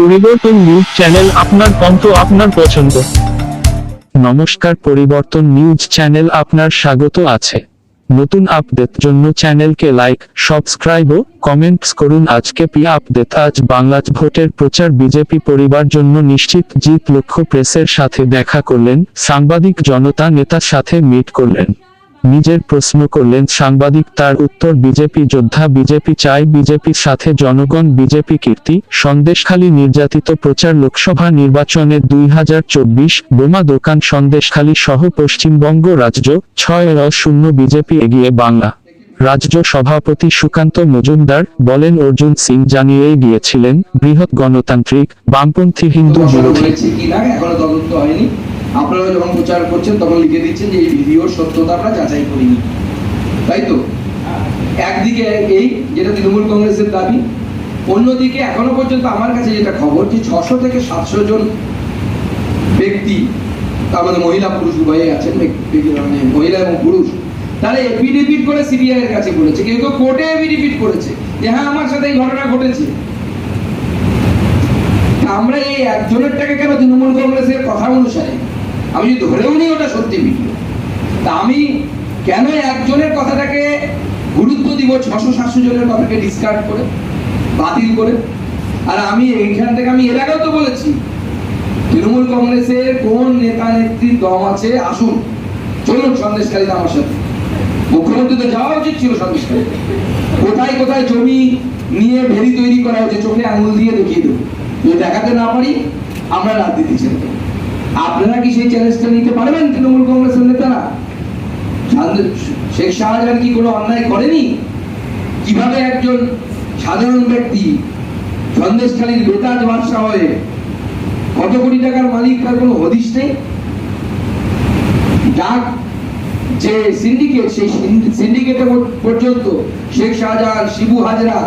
পরিবর্তন news channel আপনার কণ্ঠ আপনার পছন্দ। নমস্কার, পরিবর্তন নিউজ চ্যানেল আপনার স্বাগত আছে। নতুন আপডেট জন্য চ্যানেলকে লাইক, সাবস্ক্রাইব ও কমেন্টস করুন। আজকে পি আপডেট, আজ বাংলাদেশ ভোটের প্রচার বিজেপি পরিবার জন্য নিশ্চিত জিত লক্ষ্য প্রেসের সাথে দেখা করলেন সাংবাদিক জনতা নেতার সাথে মিট করলেন। নিজের প্রশ্ন করলেন সাংবাদিক তার উত্তর বিজেপি যোদ্ধা বিজেপি চাই বিজেপির সাথে জনগণ বিজেপি কীর্তি সন্দেশখালী নির্যাতিত প্রচার লোকসভা নির্বাচনে দুই হাজার চব্বিশ বোমা দোকান সন্দেশখালী সহ পশ্চিমবঙ্গ রাজ্য ছয় শূন্য বিজেপি এগিয়ে বাংলা রাজ্য সভাপতি সুকান্ত মজুমদার বলেন অর্জুন সিং জানিয়ে গিয়েছিলেন বৃহৎ গণতান্ত্রিক বামপন্থী হিন্দু বিরোধী আপনারা যখন প্রচার করছেন, তখন লিখে দিচ্ছেন যে এই ভিডিওর সত্যতা আমরা যাচাই করিনি। তাই তো? একদিকে এই, যেটা তৃণমূল কংগ্রেসের দাবি, অন্যদিকে এখনও পর্যন্ত আমার কাছে যেটা খবর যে ছশো থেকে সাতশো জন ব্যক্তি, তার মধ্যে মহিলা পুরুষ উভয়ে আছেন মানে মহিলা এবং পুরুষ, তারা এফিডেভিট করে সিবিআই এর কাছে বলেছে। কেউ কেউ কোর্টে এফিডেভিট করেছে যে হ্যাঁ আমার সাথে এই ঘটনা ঘটেছে। আমরা এই একজনের টাকা কেন তৃণমূল কংগ্রেসের কথা অনুসারে আমি যদি ধরেও নিই ওটা সত্যি ভিডিও তা আমি কেন একজনের কথাটাকে গুরুত্ব দিব ছশো সাতশো জনের কথাকে ডিসকার্ড করে, বাতিল করে? আর আমি এইখান থেকে আমি এর আগেও তো বলেছি, তৃণমূল কংগ্রেসের কোন নেতা নেত্রীর দম আছে? আসুন, চলুন সন্দেশকারীতে আমার সাথে। মুখ্যমন্ত্রী তো যাওয়া উচিত ছিল সন্দেশকারী। কোথায় কোথায় জমি নিয়ে ভেরি তৈরি করা হয়েছে, চোখে আঙুল দিয়ে দেখিয়ে দেবো। যদি দেখাতে না পারি, আমরা রাজনীতি ছেড়ে দেবো। আপনারা কি সেই চ্যালেঞ্জটা নিতে পারবেন তৃণমূল কংগ্রেসের নেতারা? শেখ শাহজাহান কি কোনো অন্যায় করেনি? কীভাবে একজন সাধারণ ব্যক্তি সন্দেশখালীর বেতাজ বাদশাহ হয়ে কত কোটি টাকার মালিক তার কোনো হদিশ নেই? ডাক যে সিন্ডিকেট সেই সিন্ডিকেটে পর্যন্ত শেখ শাহজাহান শিবু হাজরা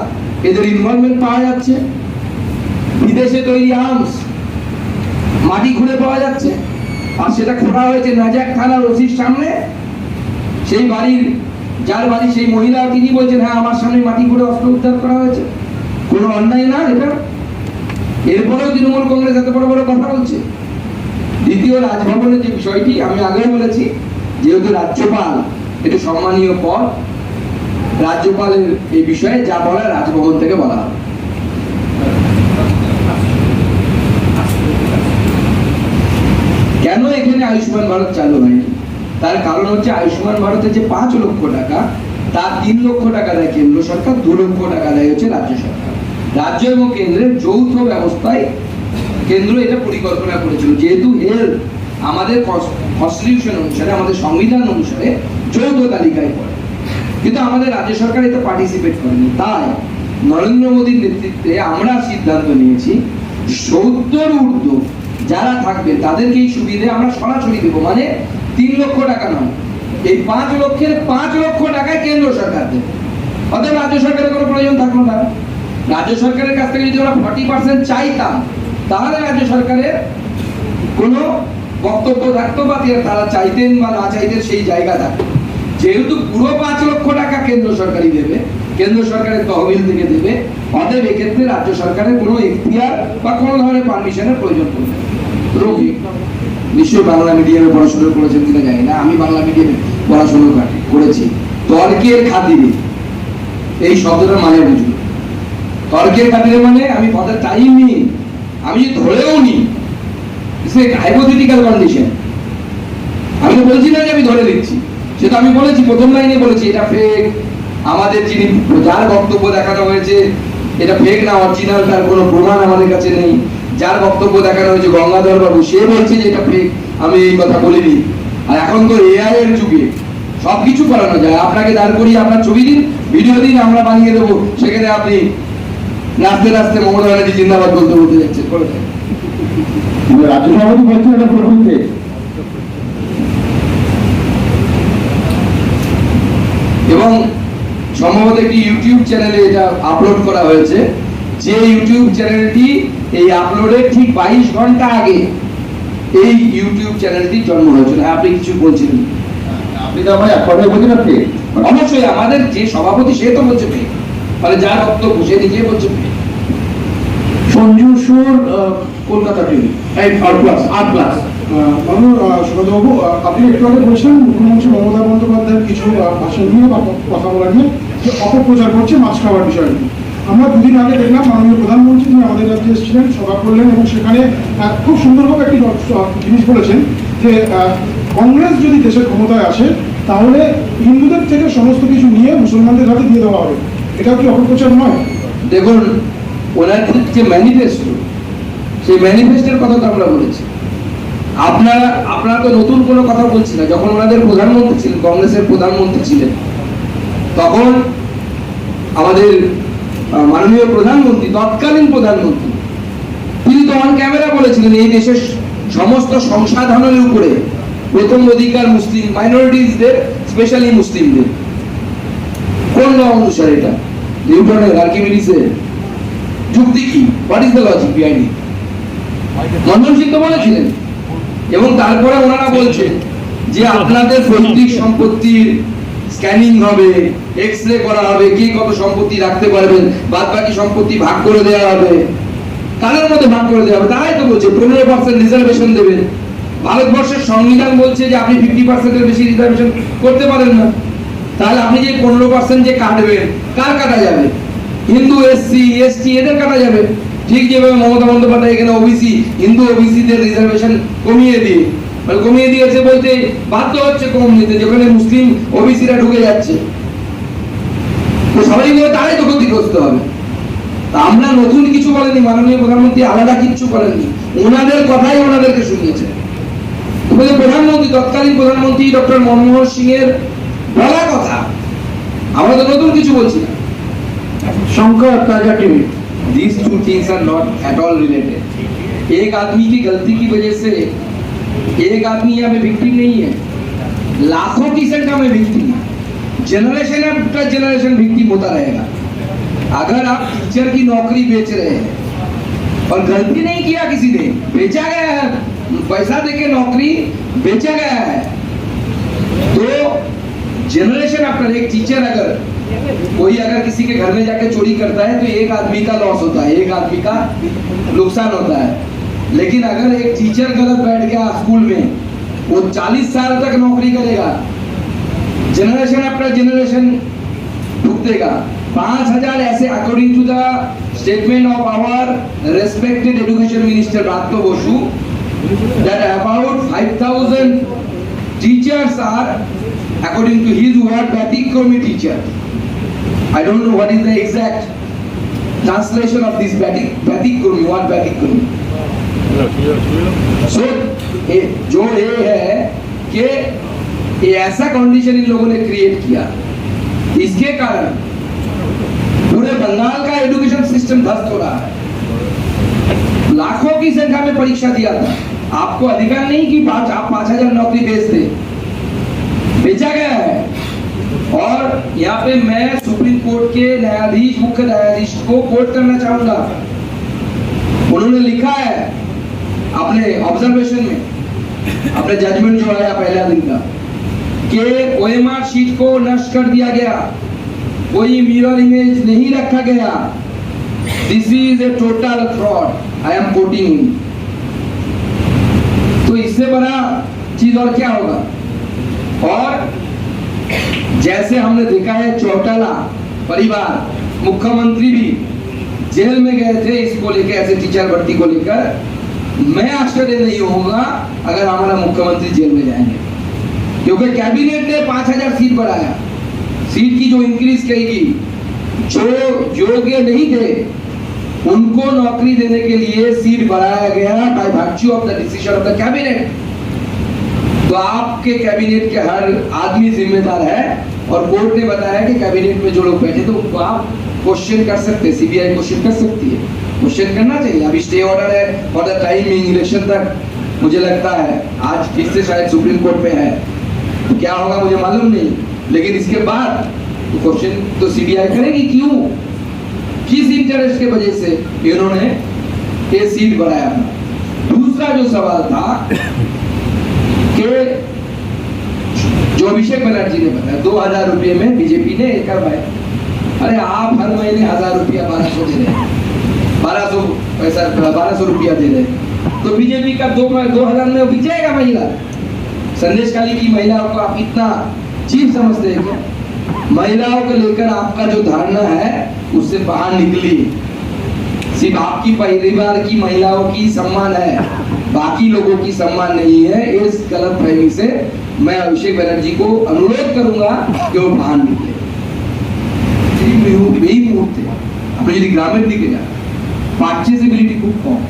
এদের ইনভলভমেন্ট পাওয়া যাচ্ছে। বিদেশে তৈরি আর্মস মাটি খুঁড়ে পাওয়া যাচ্ছে। আর সেটা খোঁড়া হয়েছে নাজাক থানার ওসির সামনে। সেই বাড়ির, যার বাড়ি সেই মহিলা, তিনি বলছেন হ্যাঁ আমার সামনে মাটি খুঁড়ে অস্ত্র উদ্ধার করা হয়েছে। কোনো অন্যায় না, এটা? এরপরেও তৃণমূল কংগ্রেস এত বড় বড় কথা বলছে। দ্বিতীয় রাজভবনের যে বিষয়টি আমি আগেও বলেছি, যেহেতু রাজ্যপাল, এটা সম্মানীয় পদ, রাজ্যপালের এই বিষয়ে যা বলার রাজভবন থেকে বলা হবে। কেন এখানে আয়ুষ্মান ভারত চালু হয়নি? তার কারণ হচ্ছে আয়ুষ্মান ভারতের যে পাঁচ লক্ষ টাকা, তার তিন লক্ষ টাকা দেয় কেন্দ্র সরকার, দু লক্ষ টাকা দেয় হচ্ছে রাজ্য সরকার। রাজ্য এবং কেন্দ্রের যৌথ ব্যবস্থায় কেন্দ্র এটা পরিকল্পনা করেছিল। যেহেতু হেলথ আমাদের কনস্টিটিউশন অনুসারে, আমাদের সংবিধান অনুসারে যৌথ তালিকায় পড়ে। কিন্তু আমাদের রাজ্য সরকার এতে পার্টিসিপেট করেনি। তাই নরেন্দ্র মোদীর নেতৃত্বে আমরা সিদ্ধান্ত নিয়েছি সত্তর ঊর্ধ্ব যারা থাকবে তাদেরকে এই সুবিধে আমরা সরাসরি দেবো। মানে তিন লক্ষ টাকা নয়। এই পাঁচ লক্ষের পাঁচ লক্ষ টাকা কেন্দ্র সরকার দেবে। অতএব রাজ্য সরকারের কোনো প্রয়োজন থাকল না। রাজ্য সরকারের কাছ থেকে যদি আমরা ফর্টি পার্সেন্ট চাইতাম, তাহলে রাজ্য সরকারের কোনো বক্তব্য থাকতো বা তারা চাইতেন বা না চাইতেন সেই জায়গা থাকতো। যেহেতু পুরো পাঁচ লক্ষ টাকা কেন্দ্র সরকারই দেবে, কেন্দ্র সরকারের তহবিল থেকে দেবে, অতএব এক্ষেত্রে রাজ্য সরকারের কোনো এখতিয়ার বা কোনো ধরনের পারমিশনের প্রয়োজন পড়বে রবি নিশ্চয়ই বাংলা মিডিয়ামে পড়াশোনা করেছেন কিনা জানি না, আমি বাংলা মিডিয়ামে পড়াশোনা করেছি। তর্কের খাতিরে, এই শব্দটার মানে বুঝুন। তর্কের খাতিরে মানে আমি কথা টাইম নিই, আমি যদি ধরেও নিই হাইপোথেটিক্যাল কন্ডিশন আমি বলছি না যে আমি ধরে দিচ্ছি সেটা আমি বলেছি, প্রথম লাইনে বলেছি, এটা ফেক আমাদের যিনি যার বক্তব্য দেখানো হয়েছে, এটা ফেক না অরিজিনাল তার কোনো প্রমাণ আমাদের কাছে নেই। যার বক্তব্য দেখানো হয়েছে গঙ্গাধর বাবু সে বলছে যে এটা ফেক আমি এই কথা বলিনি। আর এখন তো এআই এর যুগে সব কিছু করানো যায়। আপনাকে দাঁড় করিয়ে আপনার ছবি দিন ভিডিও দিন আমরা বানিয়ে দেবো। সেখানে আপনি নাচতে নাচতে মমতা ব্যানার্জি জিন্দাবাদ বলতে বলতে যাচ্ছেন। করে রাজ্য সভাপতি বলছেন এটা প্রভুত্বে এবং সম্ভবত একটি ইউটিউব চ্যানেলে এটা আপলোড করা হয়েছে। যে ইউটিউব চ্যানেলটি এই আপলোডের ঠিক বাইশ ঘণ্টা আগে এই ইউটিউব চ্যানেলটি জন্ম হয়েছিল। হ্যাঁ, আপনি কিছু বলছিলেন। আপনি তো আমার এক কথায় বলছেন আপনি অবশ্যই আমাদের যে সভাপতি সে তো বলছে ফেক মানে যার বক্তব্য সে নিজে বলছে fake। সঞ্জু সুর কলকাতা টিভি আট প্লাস আট আপনি একটু আগে বলেছিলেন মুখ্যমন্ত্রী মমতা বন্দ্যোপাধ্যায়ের কিছু ভাষণ নিয়ে বা কথা বলা নিয়ে যে অপপ্রচার করছে মাছ খাওয়ার বিষয়টি আমরা দুদিন আগে দেখলাম মাননীয় প্রধানমন্ত্রী তিনি আমাদের রাজ্যে এসেছিলেন, সভা করলেন এবং সেখানে খুব সুন্দরভাবে একটি জিনিস বলেছেন যে কংগ্রেস যদি দেশের ক্ষমতায় আসে, তাহলে হিন্দুদের থেকে সমস্ত কিছু নিয়ে মুসলমানদের হাতে দিয়ে দেওয়া হবে। এটাও কি অপপ্রচার নয়? দেখুন ওনাদের যে ম্যানিফেস্টো সেই ম্যানিফেস্টের কথা তো আমরা বলেছি। আপনারা আপনারা তো নতুন কোনো কথা বলছি না। যখন ওনাদের প্রধানমন্ত্রী ছিলেন, কংগ্রেসের প্রধানমন্ত্রী ছিলেন, তখন আমাদের মাননীয় প্রধানমন্ত্রী, তৎকালীন প্রধানমন্ত্রী, তিনি তো অন ক্যামেরা বলেছিলেন, এই দেশের সমস্ত সংসাধনের উপরে প্রথম অধিকার মুসলিম মাইনরিটিসদের স্পেশালি মুসলিমদের। কোন ল অনুসারে এটা? নিউটনের আর্কিমিডিসের। যুক্তি কি? What is the logic behind it Singh তো বলেছিলেন। এবং তারপরে ওনারা বলছেন যে আপনাদের পৈতৃক সম্পত্তির স্ক্যানিং হবে এক্স রে করা হবে, কে কত সম্পত্তি রাখতে পারবেন বাদ বাকি সম্পত্তি ভাগ করে দেওয়া হবে। তাদের মধ্যে ভাগ করে দেওয়া হবে? তারাই তো বলছে, পনেরো পার্সেন্ট রিজার্ভেশন দেবেন ভারতবর্ষের সংবিধান বলছে যে আপনি ফিফটি পার্সেন্টের বেশি রিজার্ভেশন করতে পারেন না। তাহলে আপনি যে পনেরো পার্সেন্ট যে কাটবেন, কার কাটা যাবে? হিন্দু এসসি এসটি এদের কাটা যাবে। ঠিক যেভাবে মমতা বন্দ্যোপাধ্যায় এখানে ওবিসি হিন্দু ওবিসিদের রিজার্ভেশন কমিয়ে দিয়ে। কমিয়ে দিয়েছে বলতে বাধ্য হচ্ছে কম নিতে যেখানে মুসলিম ওবিসিরা ঢুকে যাচ্ছে তো সবাই মিলে তারাই তো ক্ষতিগ্রস্ত হবে তা আমরা নতুন কিছু বলেনি মাননীয় প্রধানমন্ত্রী আলাদা কিচ্ছু বলেননি ওনাদের কথাই ওনাদেরকে শুনিয়েছে তো বলছে প্রধানমন্ত্রী তৎকালীন প্রধানমন্ত্রী ডক্টর মনমোহন সিং এর বলা কথা আমরা তো নতুন কিছু বলছি না शंकर ताजा TV these two things are not at all related एक आदमी की गलती की वजह से एक आदमी यहाँ पे विक्टिम नहीं है। लाखों की संख्या में विक्टिम है। जनरेशन आफ्टर जनरेशन विक्टिम होता रहेगा। अगर आप टीचर की नौकरी बेच रहे हैं, और गलती नहीं किया किसी ने, बेचा गया है, पैसा देके नौकरी बेचा गया है तो जनरेशन आफ्टर एक टीचर अगर कोई अगर किसी के घर में जाके चोरी करता है तो एक आदमी का लॉस होता है, एक आदमी का नुकसान होता है। लेकिन अगर एक टीचर गलत बैठ गया स्कूल में, वो 40 साल तक नौकरी करेगा। जनरेशन अपना जनरेशन ढुक देगा पाँच हज़ार ऐसे according to the statement of our respected education minister Bratya Basu that about 5000 teachers are according to his word बैटिक teacher I don't know what is the exact translation of this बैटिक बैटिक कॉमी what so ये जो ये है कि ये ऐसा condition in लोगों ने क्रिएट किया। इसके कारण पूरे बंगाल का एजुकेशन सिस्टम ध्वस्त हो रहा है। लाखों की संख्या में परीक्षा दिया था। आपको अधिकार नहीं कि पाँच, आप पाँच हज़ार नौकरी बेच दे। बेचा गया है। और यहाँ पे मैं सुप्रीम कोर्ट के न्यायाधीश, मुख्य न्यायाधीश को कोर्ट करना चाहूँगा। उन्होंने लिखा है अपने ऑब्जर्वेशन में, अपने जजमेंट जो आया पहला दिन का, कि ओएमआर शीट को नष्ट कर दिया गया। कोई मिरर इमेज नहीं रखा गया। This is a total fraud I am quoting तो इससे बड़ा चीज़ और क्या होगा? और जैसे हमने देखा है, चौटाला परिवार, मुख्यमंत्री भी जेल में गए थे, इसको लेकर ऐसे टीचर भर्ती को लेकर। मैं आश्चर्य नहीं होगा अगर हमारा मुख्यमंत्री जेल में जाएँगे। क्योंकि कैबिनेट ने पाँच हज़ार सीट बढ़ाया। सीट की जो इंक्रीज करेगी जो योग्य नहीं थे, उनको नौकरी देने के लिए सीट बढ़ाया गया by virtue of the decision of the cabinet तो आपके कैबिनेट के हर आदमी जिम्मेदार है और कोर्ट ने बताया कि कैबिनेट में जो लोग बैठे तो आप क्वेश्चन कर सकते सीबीआई क्वेश्चन कर सकती है। क्वेश्चन करना चाहिए। अभी स्टे ऑर्डर है फॉर द टाइमिंग इलेक्शन तक मुझे लगता है, आज फिर से शायद सुप्रीम कोर्ट में है। तो क्या होगा मुझे मालूम नहीं, लेकिन इसके बाद तो क्वेश्चन तो सीबीआई करेगी क्यों? किस इंटरेस्ट के वजह से? इन्होंने ये सीट बढ़ाया। दूसरा जो सवाल था कि जो अभिषेक बनर्जी ने बताया, दो हज़ार रुपये में बीजेपी ने करवाया। अरे आप हर महीने हज़ार रुपया बारह सौ दे रहे हैं। बारह सौ पैसा, बारह सौ रुपया दे रहे तो बीजेपी का दो दो हज़ार में बिक जाएगा महिला? संदेश काली की महिलाओं को आप इतना चीप समझते हैं क्या? महिलाओं को लेकर आपका जो धारणा है, उससे बाहर निकली। सिर्फ़ आपकी परिवार की महिलाओं की सम्मान है, बाकी लोगों की सम्मान नहीं है। इस गलत फहमी से मैं अभिषेक बनर्जी को अनुरोध करूँगा कि वो बाहर निकले। यही मुहूर्त है। अपने यदि ग्रामीण दिखेगा পার্চেসিবিলিটি খুব কম।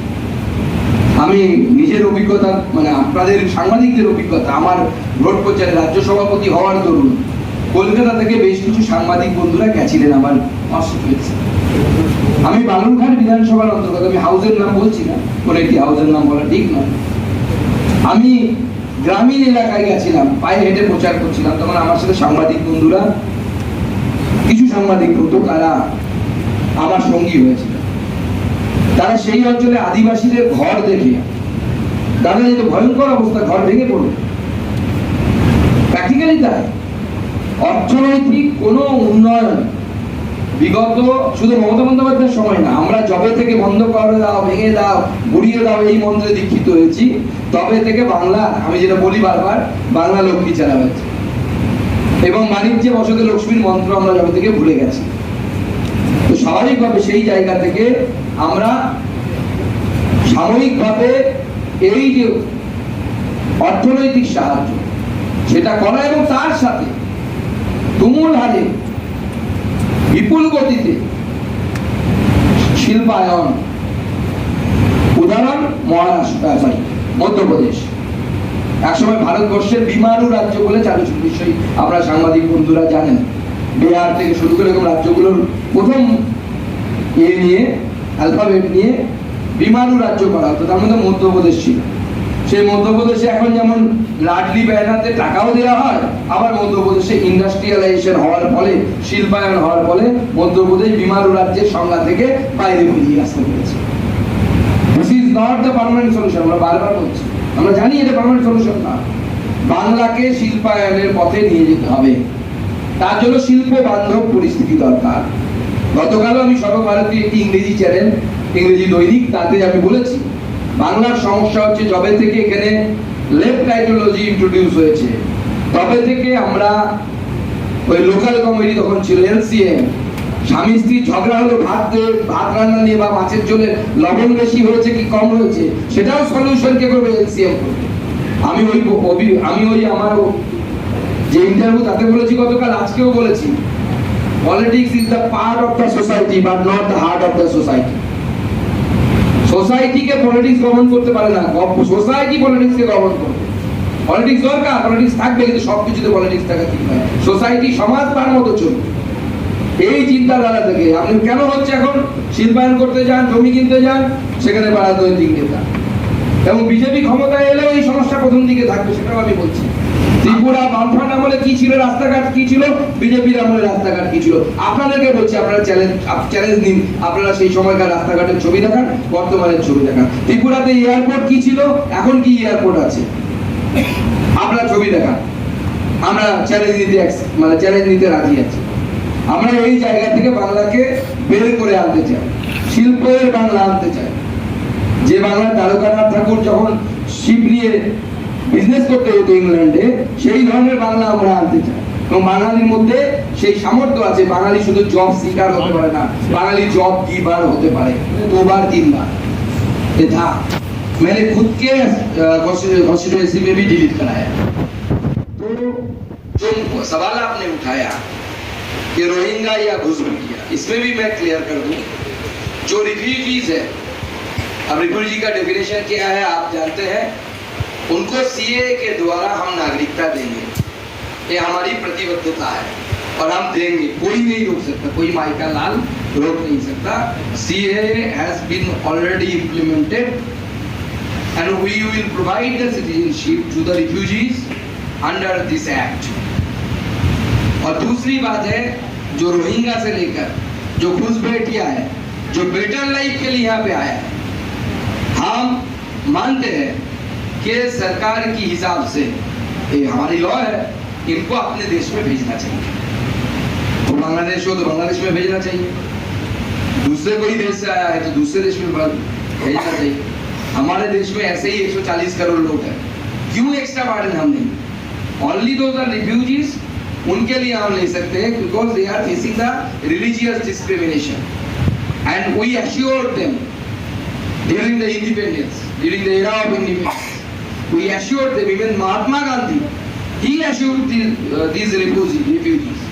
আমি নিজের অভিজ্ঞতা মানে আপনাদের সাংবাদিকদের অভিজ্ঞতা, আমার ভোট প্রচারে রাজ্য সভাপতি হওয়ার দরুন, কলকাতা থেকে বেশ কিছু সাংবাদিক বন্ধুরা গেছিলেন আমার কনস্টিটুয়েন্সি আমি বালুরঘাট বিধানসভার অন্তর্গত, আমি হাউসের নাম বলছি না, কোন একটি হাউসের নাম বলা ঠিক নয়। আমি গ্রামীণ এলাকায় গেছিলাম, পায়ে হেঁটে প্রচার করছিলাম, তখন আমার সাথে সাংবাদিক বন্ধুরা, কিছু সাংবাদিক বন্ধু, তারা আমার সঙ্গী হয়েছিল তারা সেই অঞ্চলে আদিবাসীদের ঘর দেখে। তারা যেত ভয়ঙ্কর অবস্থা, ঘর ভেঙে পড়বে প্র্যাকটিক্যালি তাই। অর্থনৈতিক কোনো উন্নয়ন বিগত শুধু মমতা বন্দ্যোপাধ্যায়ের সময় না, আমরা জবে থেকে বন্ধ করে দাও, ভেঙে দাও, গুড়িয়ে দাও, এই মন্ত্রে দীক্ষিত হয়েছি। তবে থেকে বাংলা, আমি যেটা বলি বারবার, বাংলা লক্ষ্মী চালা হয়েছে। এবং বাণিজ্যে বসতে লক্ষ্মীর মন্ত্র আমরা জবে থেকে ভুলে গেছি। তো স্বাভাবিকভাবে সেই জায়গা থেকে আমরা সাময়িকভাবে এই যে অর্থনৈতিক সাহায্য সেটা করা এবং তার সাথে তুমুল হারে বিপুল গতিতে শিল্পায়ন উদাহরণ মহারাষ্ট্র sorry, মধ্যপ্রদেশ। একসময় ভারতবর্ষের বিমারু রাজ্য বলে চালু ছিল নিশ্চয়ই আপনারা সাংবাদিক বন্ধুরা জানেন। বিহার থেকে শুরু করে এরকম রাজ্যগুলোর প্রথম এ নিয়ে অ্যালফাবেট নিয়ে বিমারু রাজ্য করা হতো, তার মধ্যে মধ্যপ্রদেশ ছিল। সেই মধ্যপ্রদেশে এখন যেমন লাডলি বেড়াতে টাকাও দেওয়া হয়, আবার মধ্যপ্রদেশে ইন্ডাস্ট্রিয়ালাইজেশন হওয়ার ফলে, শিল্পায়ন হওয়ার ফলে মধ্যপ্রদেশ বিমারু রাজ্যের সংজ্ঞা থেকে বাইরে বেরিয়ে আসতে পেরেছে। This is not the permanent solution আমরা বারবার বলছি। আমরা জানি এটা পার্মানেন্ট সলিউশন না। বাংলাকে শিল্পায়নের পথে নিয়ে যেতে হবে। তার জন্য শিল্প বান্ধব পরিস্থিতি দরকার। গতকালও আমি সর্বভারতীয় একটি ইংরেজি চ্যানেল, ইংরেজি দৈনিক, তাতে আমি বলেছি, বাংলার সমস্যা হচ্ছে যবে থেকে এখানে লেফট আইডিওলজি ইন্ট্রোডিউস হয়েছে। তবে থেকে আমরা ওই লোকাল কমিটি তখন ছিল এলসিএম। স্বামী স্ত্রী ঝগড়া হলো, ভাত ভাত রান্না নিয়ে বা মাছের জন্য লবণ বেশি হয়েছে কি কম হয়েছে, সেটাও সলিউশন কে করবে এলসিএম আমি ওই আমি ওই আমার যে ইন্টারভিউ তাতে বলেছি গতকাল, আজকেও বলেছি। Politics is the part of the society but not the heart of the society সোসাইটিকে পলিটিক্স গভর্ন করতে পারে না। সোসাইটি পলিটিক্সকে গভর্ন করবে। পলিটিক্স দরকার পলিটিক্স থাকবে, কিন্তু সবকিছুতে পলিটিক্স থাকা ঠিক নয়। সোসাইটি সমাজ তার মতো চলবে। এই চিন্তাধারা থেকে। আপনি কেন হচ্ছে এখন শিল্পায়ন করতে যান, জমি কিনতে যান? সেখানে রাজনৈতিক নেতা। এবং বিজেপি ক্ষমতায় এলেও এই সমস্যা প্রথম দিকে থাকবে, সেটাও আমি বলছি। ত্রিপুরা বামফ্রন্ট আমলে কি ছিল, রাস্তাঘাট কি ছিল, বিজেপির আমলে রাস্তাঘাট কি ছিল? আপনাদেরকে বলছি, আপনারা চ্যালেঞ্জ চ্যালেঞ্জ নিন। আপনারা সেই সময়কার রাস্তাঘাটের ছবি দেখান, বর্তমানের ছবি দেখান। ত্রিপুরাতে এয়ারপোর্ট কি ছিল? এখন কি এয়ারপোর্ট আছে? আপনারা ছবি দেখান। আমরা চ্যালেঞ্জ নিতে মানে চ্যালেঞ্জ নিতে রাজি আছি। আমরা এই জায়গা থেকে বাংলাকে বের করে আনতে চাই। শিল্পের বাংলা আনতে চাই। যে বাংলা দ্বারকানাথ ঠাকুর যখন শিপ নিয়ে বিজনেস করতে হতো ইংল্যান্ডে সেই ধরনের বাংলা আমরা আনতে চাই এবং বাঙালির মধ্যে সেই সামর্থ্য আছে বাঙালি শুধু জব সিকার হতে পারে না বাঙালি জব গিভার হতে পারে দুবার তিনবার ये था मैंने खुद के कॉन्स्टिट्यूएंसी में भी डिलीट कराया तो जो सवाल आपने उठाया कि रोहिंगा या घुसपैठिया इसमें भी मैं क्लियर कर दूं जो रिफ्यूजीज है अब रिफ्यूजी का डेफिनेशन क्या है आप जानते हैं उनको सीए के द्वारा हम नागरिकता देंगे। ये हमारी प्रतिबद्धता है। और हम देंगे, कोई नहीं रोक सकता, कोई माइका लाल रोक नहीं सकता। CA has been already implemented and we will provide the citizenship to the refugees under this act. और दूसरी बात है, जो रोहिंगा से लेकर, जो घुसपैठिया है, जो बेटर लाइफ के लिए यहाँ पे आया है, हम मानते हैं कि सरकार की हिसाब से, ये हमारी लॉ है इनको अपने देश में भेजना चाहिए। तो बांग्लादेश हो तो बांग्लादेश में भेजना चाहिए। दूसरे कोई देश से आया है तो दूसरे देश में भेजना चाहिए। हमारे देश में ऐसे ही 140 करोड़ लोग हैं। क्यों एक्स्ट्रा बार्डन हम नहीं? ओनली आर रिफ्यूजीज उनके लिए हम ले सकते हैं because they are facing the religious discrimination and we assured them during the independence, during the era of independence. We assured them even mahatma gandhi he assured uh, these refugees